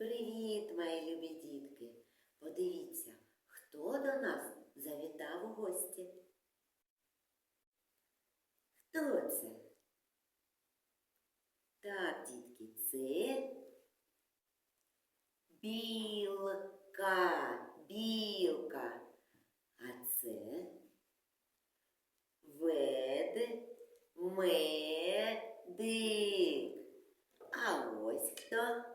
Привіт, мої любі дітки! Подивіться, хто до нас завітав у гості. Хто це? Так, дітки, це білка, білка. А це ведмедик. А ось хто?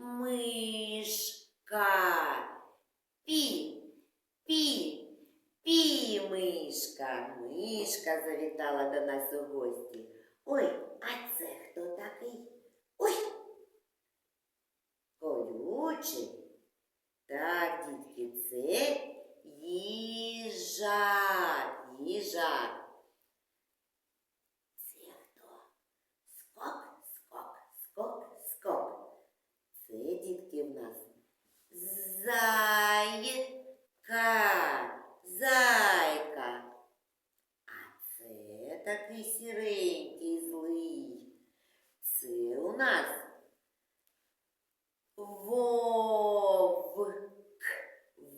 Мишка. Пі, пі, пі, мишка. Мишка завітала до нас у гості. Ой, а це хто такий? Ой. Колючий. Так, дітки, це їжак. Їжак. Такий сіренький злий. Це у нас вовк,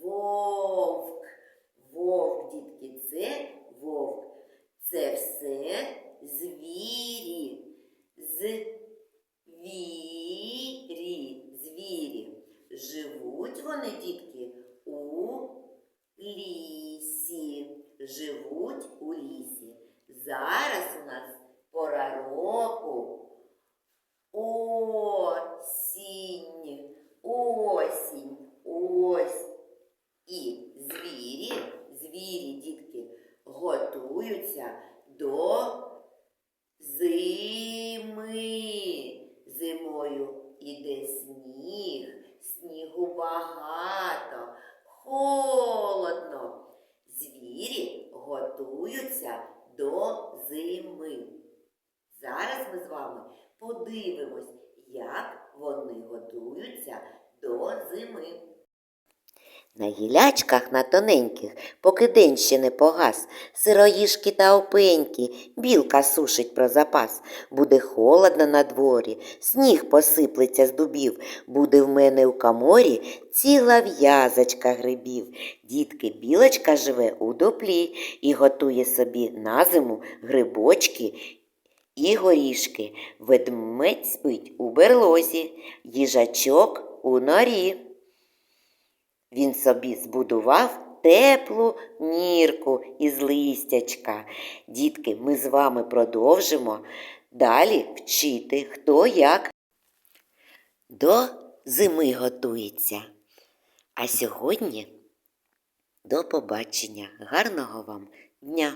вовк, вовк, дітки, це вовк. Це все звірі, звірі, звірі. Живуть вони, дітки, у лісі. Живуть у лісі. Зараз у нас пора року. Осінь, осінь, ось. І звірі, звірі, дітки, готуються до зими. Зимою іде сніг, снігу багато, холодно. Звірі готуються до зими. Зараз ми з вами подивимось, як вони готуються до зими. На гілячках на тоненьких, поки день ще не погас, сироїшки та опеньки, білка сушить про запас. Буде холодно на дворі, сніг посиплеться з дубів, буде в мене у каморі ціла в'язочка грибів. Дітки, білочка живе у дуплі і готує собі на зиму грибочки і горішки. Ведмедь спить у берлозі, їжачок у норі. Він собі збудував теплу нірку із листячка. Дітки, ми з вами продовжимо далі вчити, хто як до зими готується. А сьогодні до побачення. Гарного вам дня!